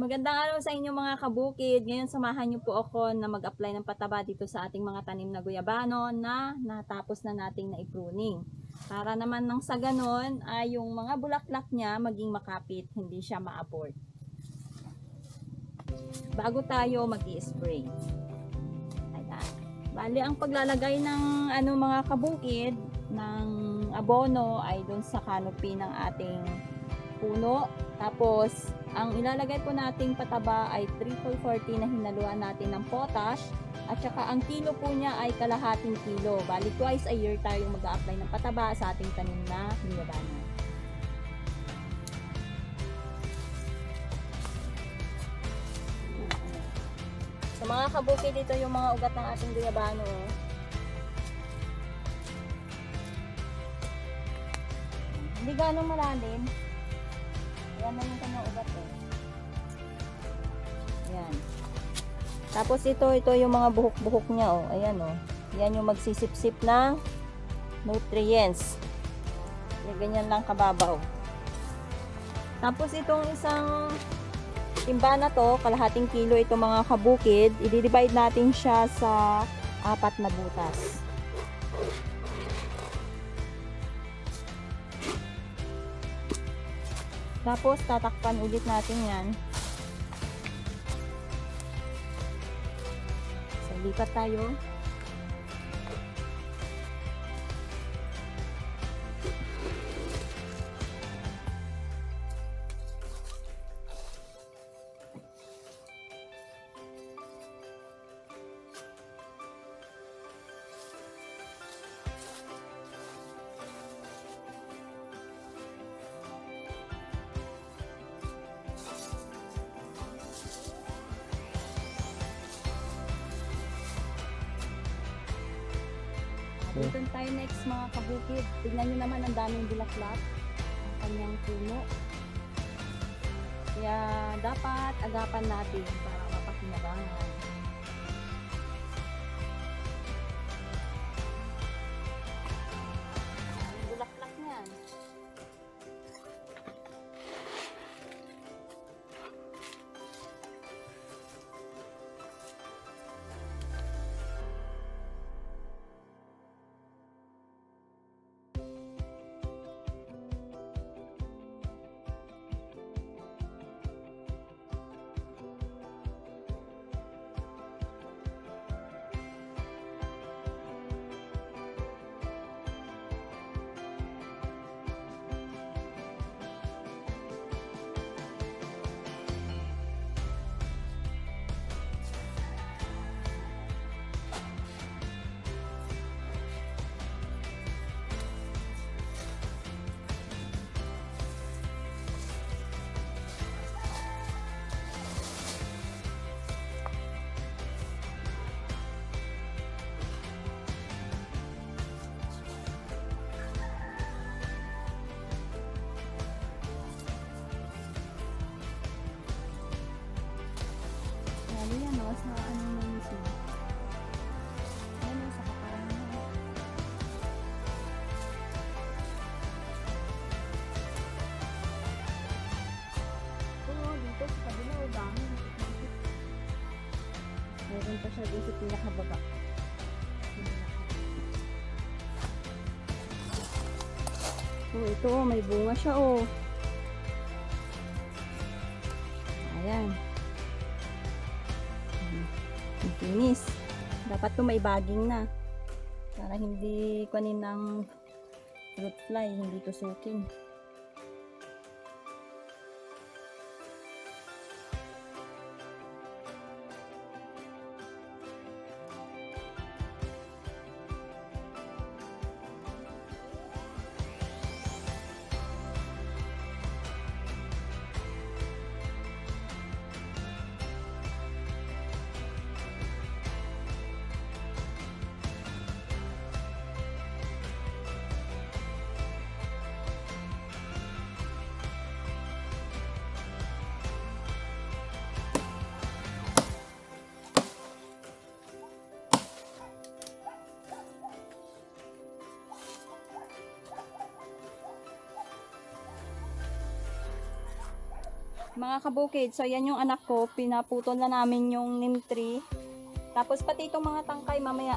Magandang araw sa inyo mga kabukid. Ngayon samahan niyo po ako na mag-apply ng pataba dito sa ating mga tanim na guyabano na natapos na nating na-pruning. Para naman nang sa ganon ay yung mga bulaklak niya maging makapit, hindi siya ma-abort. Bago tayo mag-i-spray. Ayan. Bali, ang paglalagay ng ano mga kabukid ng abono ay doon sa canopy ng ating puno. Tapos, ang ilalagay po nating pataba ay triple 40 na hinaluan natin ng potash. At saka ang kilo po niya ay kalahating kilo. Bali, twice a year tayo mag apply ng pataba sa ating tanim na niyabano. Sa mga kabukid, dito yung mga ugat ng ating guyabano. oh. Hindi ganong malalim. Na yung kanyang ugat eh. Ayan. Tapos ito, ito yung mga buhok-buhok niya oh. Ayan oh. Yan yung magsisip-sip ng nutrients. Yan, ganyan lang kababaw. Tapos itong isang timba na to, kalahating kilo ito mga kabukid, i-divide natin siya sa apat na butas. Tapos, tatakpan ulit natin yan. So, lipat tayo. Dito tayo next mga kabukid. Tignan nyo naman ang daming bulaklak. Ang kanyang puno. Kaya dapat agapan natin para mapakinabangan. Pa siya dito sa pinakababa. Oh, ito oh, may bunga siya oh. Ayan. Finish. Dapat to may baging na. Para hindi kunin ng fruit fly, hindi tusukin. Mga kabukid, so yan yung anak ko, pinaputol na namin yung neem tree. Tapos pati itong mga tangkay mamaya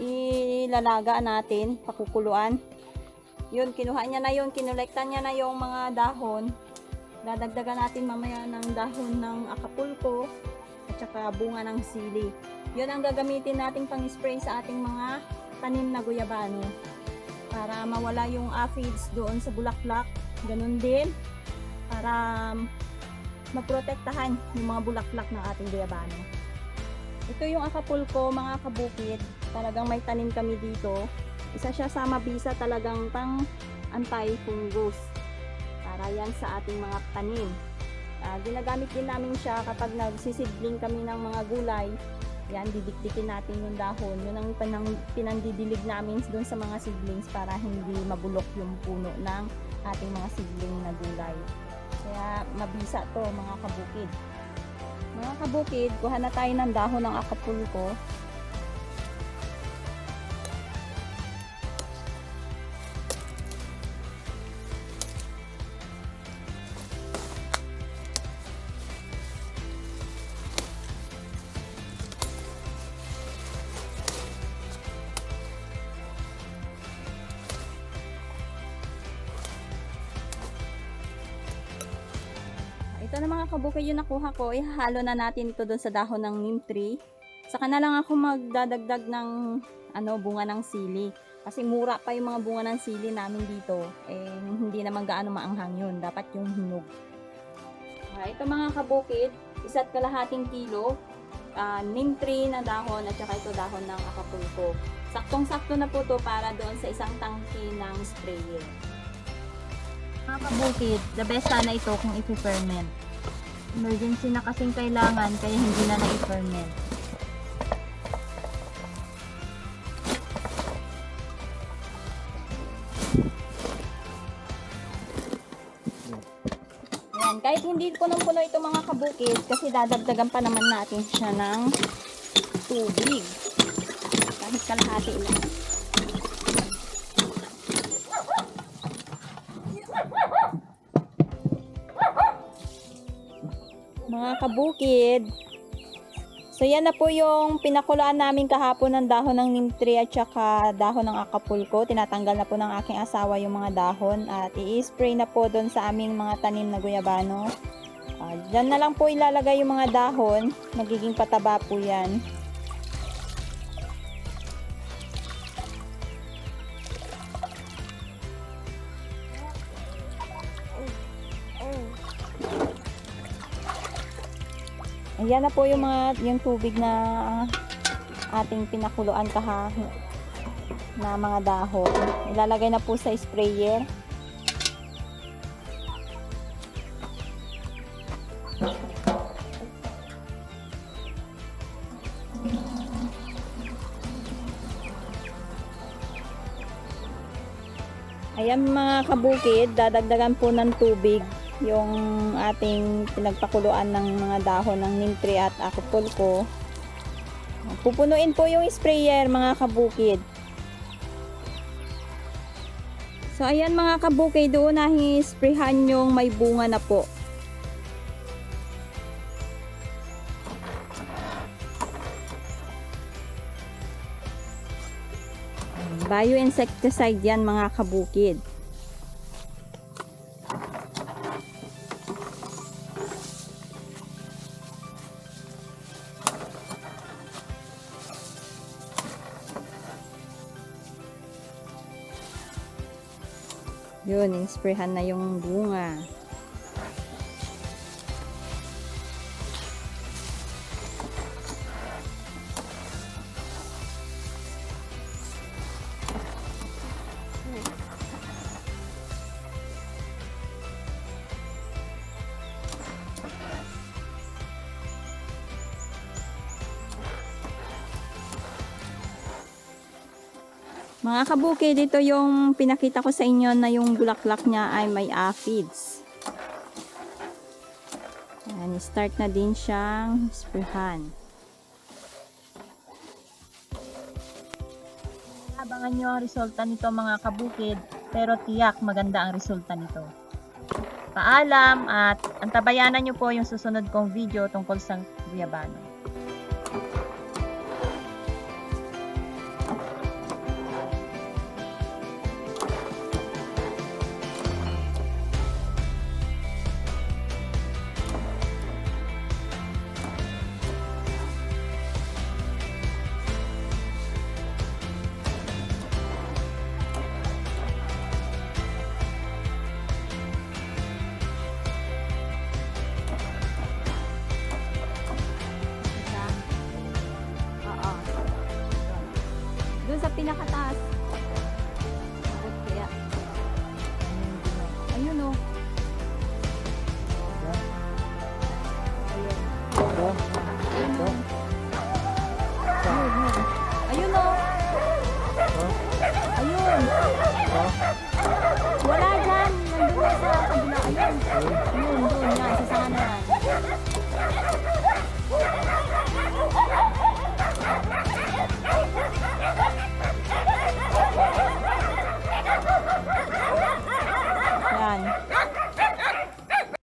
ilalagaan natin, pakukuluan. Yun, kinuha niya na yun, kinulektan niya na yung mga dahon. Dadagdagan natin mamaya ng dahon ng akapulko at saka bunga ng sili. Yun ang gagamitin nating pang-spray sa ating mga tanim na guyabano para mawala yung aphids doon sa bulaklak. Ganun din para maprotektahan yung mga bulaklak ng ating guyabano. Ito yung akapulko mga kabukid. Talagang may tanim kami dito. Isa siya sa mabisa talagang pang anti-fungus. Para yan sa ating mga tanim. Ah, ginagamit din namin siya kapag nagsisidling kami ng mga gulay. Yan, didikdikin natin yung dahon. Yun ang pinang, pinandidilig namin doon sa mga seedlings para hindi mabulok yung puno ng ating mga seedling na gulay. Kaya mabisa to mga kabukid. Mga kabukid, kuha na tayo ng dahon ng akapulko. Ito na mga kabukid yung nakuha ko. Ihalo na natin ito doon sa dahon ng neem tree. Saka na lang ako magdadagdag ng ano, bunga ng sili. Kasi mura pa yung mga bunga ng sili namin dito. Eh, hindi naman gaano maanghang yun. Dapat yung hinog. Ah, ito mga kabukid, isa't kalahating kilo. ah, neem tree na dahon at saka ito dahon ng akapulko. Saktong-sakto na po to para doon sa isang tangki ng sprayer. Mga kabukid, the best sana ito kung i-ferment. Emergency na kasing kailangan kaya hindi na na-ferment. Ayan, kahit hindi punong-puno ito mga kabukid kasi dadagdagan pa naman natin siya ng tubig. Kahit kalahati lang. Kabukid. So yan na po yung pinakulaan namin kahapon ng dahon ng neem tree at saka dahon ng akapulko. Tinatanggal na po ng aking asawa yung mga dahon at i-spray na po doon sa aming mga tanim na guyabano. Uh, Diyan na lang po ilalagay yung mga dahon. Magiging pataba po yan. Ayan na po yung mga yung tubig na ating pinakuluan kaha na mga dahon. Ilalagay na po sa sprayer. Ayan mga kabukid, dadagdagan po ng tubig yung ating pinagpakuluan ng mga dahon ng neem at acapulco. Pupunuin po yung sprayer mga kabukid. So ayan mga kabukid, doon na sprayhan yung may bunga na po. Bioinsecticide yan mga kabukid. Yun, insprayhan na yung bunga. Mga kabukid, dito yung pinakita ko sa inyo na yung bulaklak niya ay may aphids. Ayan, start na din siyang sprayhan. Abangan nyo ang resulta nito mga kabukid, pero tiyak maganda ang resulta nito. Paalam at antabayanan nyo po yung susunod kong video tungkol sa guyabano. pinakataas. Kaya? Ayun o. Ayun o. Ayun o. Ayun. Wala dyan. Nandun sa kabila. Ayun. Ayun.